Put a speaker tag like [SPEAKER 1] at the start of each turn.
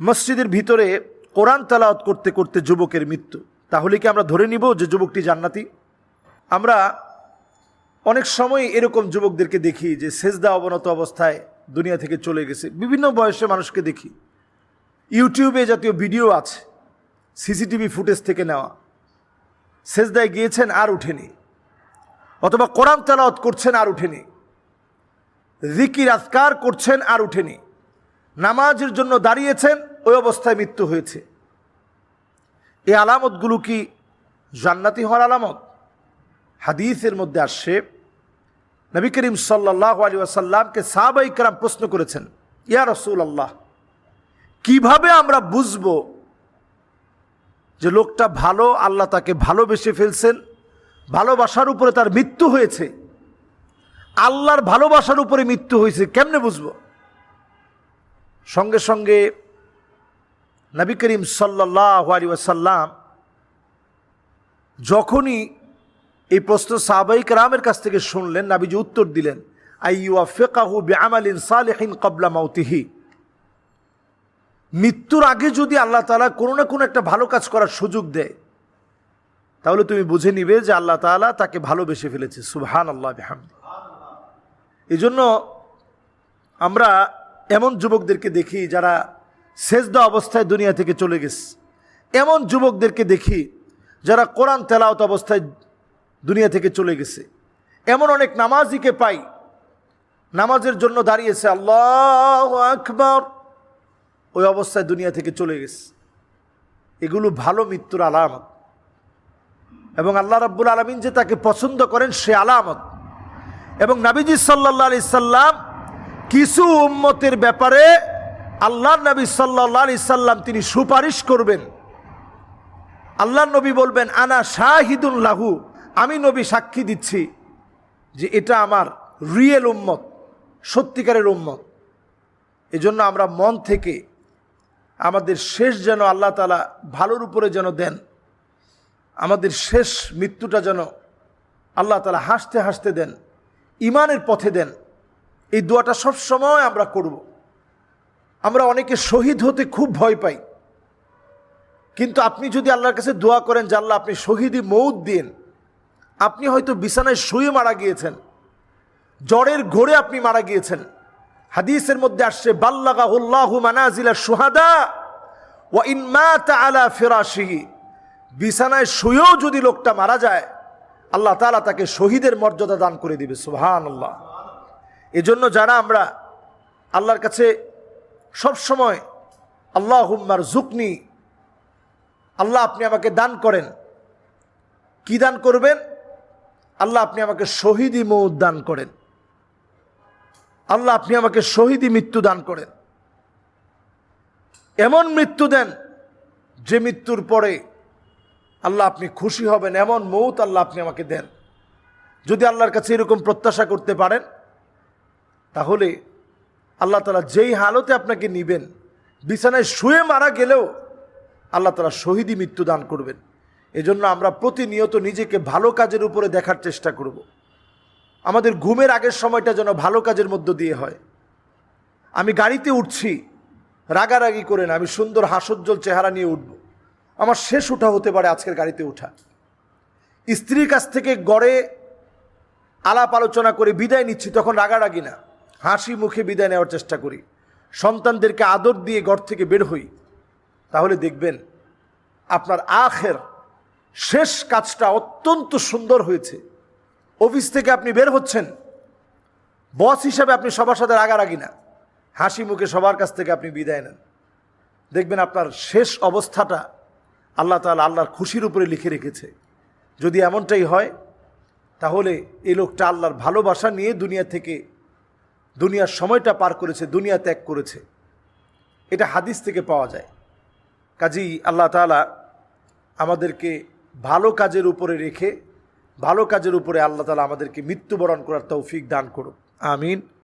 [SPEAKER 1] মসজিদের ভিতরে কোরআন তালাওয়াত করতে করতে যুবকের মৃত্যু। তাহলে কি আমরা ধরে নিব যে যুবকটি জান্নাতি? আমরা অনেক সময় এরকম যুবকদেরকে দেখি যে সেজদা অবনত অবস্থায় দুনিয়া থেকে চলে গেছে। বিভিন্ন বয়সে মানুষকে দেখি। ইউটিউবে জাতীয় ভিডিও আছে, সিসিটিভি ফুটেজ থেকে নেওয়া। সেজদায় গিয়েছেন আর উঠেনি। অথবা কোরআন তালাওয়াত করছেন আর উঠেনি। জিকির আজকার করছেন আর উঠেনি। নামাজের জন্য দাঁড়িয়েছেন ওই অবস্থায় মৃত্যু হয়েছে। এই আলামতগুলো কি জান্নাতি হওয়ার আলামত? হাদিসের মধ্যে আসছে, নবী করিম সাল্লাহ আলী আসাল্লামকে সাহাবাই কারাম প্রশ্ন করেছেন, ইয়া রসুল আল্লাহ কীভাবে আমরা বুঝব যে লোকটা ভালো, আল্লাহ তাকে ভালোবেসে ফেলছেন, ভালোবাসার উপরে তার মৃত্যু হয়েছে? আল্লাহর ভালোবাসার উপরে মৃত্যু হয়েছে, কেমনে বুঝব? সঙ্গে সঙ্গে নবী করিম সাল্লাহ আলী ওয়াসাল্লাম যখনই এই প্রশ্ন সাহাবাইক রামের কাছ থেকে শুনলেন, নাবিজি উত্তর দিলেন আইয়ুয়া ফেকাহু বেআমালিন সালেহিন কবলা মাউতিহি? মৃত্যুর আগে যদি আল্লাহ তালা কোনো না কোনো একটা ভালো কাজ করার সুযোগ দেয়, তাহলে তুমি বুঝে নিবে যে আল্লাহ তালা তাকে ভালোবেসে ফেলেছে। সুবহান আল্লাহ বেহামদি। এই জন্য আমরা এমন যুবকদেরকে দেখি যারা সেজদা অবস্থায় দুনিয়া থেকে চলে গেছে। এমন যুবকদেরকে দেখি যারা কোরআন তেলাওত অবস্থায় দুনিয়া থেকে চলে গেছে। এমন অনেক নামাজিকে পাই, নামাজের জন্য দাঁড়িয়েছে, আল্লাহ আকবর! ওই অবস্থায় দুনিয়া থেকে চলে গেছে। এগুলো ভালো মৃত্যুর আলামত। এবং আল্লাহ রাব্বুল আলমিন যে তাকে পছন্দ করেন, সে আলামত। এবং নাবিজি সাল্লাহ আলি সাল্লাম কিছু উম্মতের ব্যাপারে আল্লাহ নবী সাল্লাহ আলি সাল্লাম তিনি সুপারিশ করবেন। আল্লাহ নবী বলবেন, আনা শাহিদুল লাহু। আমি নবী সাক্ষী দিচ্ছি যে এটা আমার রিয়েল উম্মত, সত্যিকারের উম্মত। এজন্য আমরা মন থেকে আমাদের শেষ যেন আল্লাহ তালা ভালোর উপরে যেন দেন, আমাদের শেষ মৃত্যুটা যেন আল্লাহ তালা হাসতে হাসতে দেন ইমানের পথে দেন। এই দোয়াটা সব সময় আমরা করব। আমরা অনেকে শহীদ হতে খুব ভয় পাই। কিন্তু আপনি যদি আল্লাহর কাছে দোয়া করেন যে আল্লাহ আপনি শহীদি মৌত দিন, আপনি হয়তো বিছানায় শুয়ে মারা গিয়েছেন, জ্বরের ঘোরে আপনি মারা গিয়েছেন। হাদিসের মধ্যে আসছে বাল্লাগাহুল্লাহু মানাজিলা সুহাদা ওয়া ইনমাতা আলা ফিরাশিহি। বিছানায় শুয়েও যদি লোকটা মারা যায়, আল্লাহ তালা তাকে শহীদের মর্যাদা দান করে দিবে সুহান আল্লাহ এজন্য যারা আমরা আল্লাহর কাছে সব সময় আল্লাহ হুম্মার জুকনি আল্লাহ আপনি আমাকে দান করেন। কি দান করবেন? আল্লাহ আপনি আমাকে শহীদি মৌত দান করেন। আল্লাহ আপনি আমাকে শহীদি মৃত্যু দান করেন। এমন মৃত্যু দেন যে মৃত্যুর পরে আল্লাহ আপনি খুশি হবেন। এমন মৌত আল্লাহ আপনি আমাকে দেন। যদি আল্লাহর কাছে এরকম প্রত্যাশা করতে পারেন, তাহলে আল্লাহ তালা যেই হালতে আপনাকে নিবেন, বিছানায় শুয়ে মারা গেলেও আল্লাহ তালা শহীদই মৃত্যু দান করবেন। এজন্য আমরা প্রতিনিয়ত নিজেকে ভালো কাজের উপরে দেখার চেষ্টা করব। আমাদের ঘুমের আগের সময়টা যেন ভালো কাজের মধ্য দিয়ে হয়। আমি গাড়িতে উঠছি, রাগারাগি করে না, আমি সুন্দর হাসজ্জ্বল চেহারা নিয়ে উঠব। আমার শেষ উঠা হতে পারে আজকের গাড়িতে উঠা। স্ত্রীর কাছ থেকে গড়ে আলাপ আলোচনা করে বিদায় নিচ্ছি, তখন রাগারাগি না। হাসি মুখে বিদায় নেওয়ার চেষ্টা করি। সন্তানদেরকে আদর দিয়ে ঘর থেকে বের হই। তাহলে দেখবেন আপনার আখের শেষ কাজটা অত্যন্ত সুন্দর হয়েছে। অফিস থেকে আপনি বের হচ্ছেন। বস হিসাবে আপনি সবার সাথে রাগারাগি না। হাসি মুখে সবার কাছ থেকে আপনি বিদায় নেন। দেখবেন আপনার শেষ অবস্থাটা আল্লাহ তালা আল্লাহর খুশির উপরে লিখে রেখেছে। যদি এমনটাই হয়, তাহলে এই লোকটা আল্লাহর ভালোবাসা নিয়ে দুনিয়া থেকে দুনিয়ার সময়টা পার করেছে, দুনিয়া ত্যাগ করেছে। এটা হাদিস থেকে পাওয়া যায়। কাজেই আল্লাহ তালা আমাদেরকে ভালো কাজের উপরে রেখে, ভালো কাজের উপরে আল্লাহ তালা আমাদেরকে মৃত্যুবরণ করার তৌফিক দান করুক। আমিন।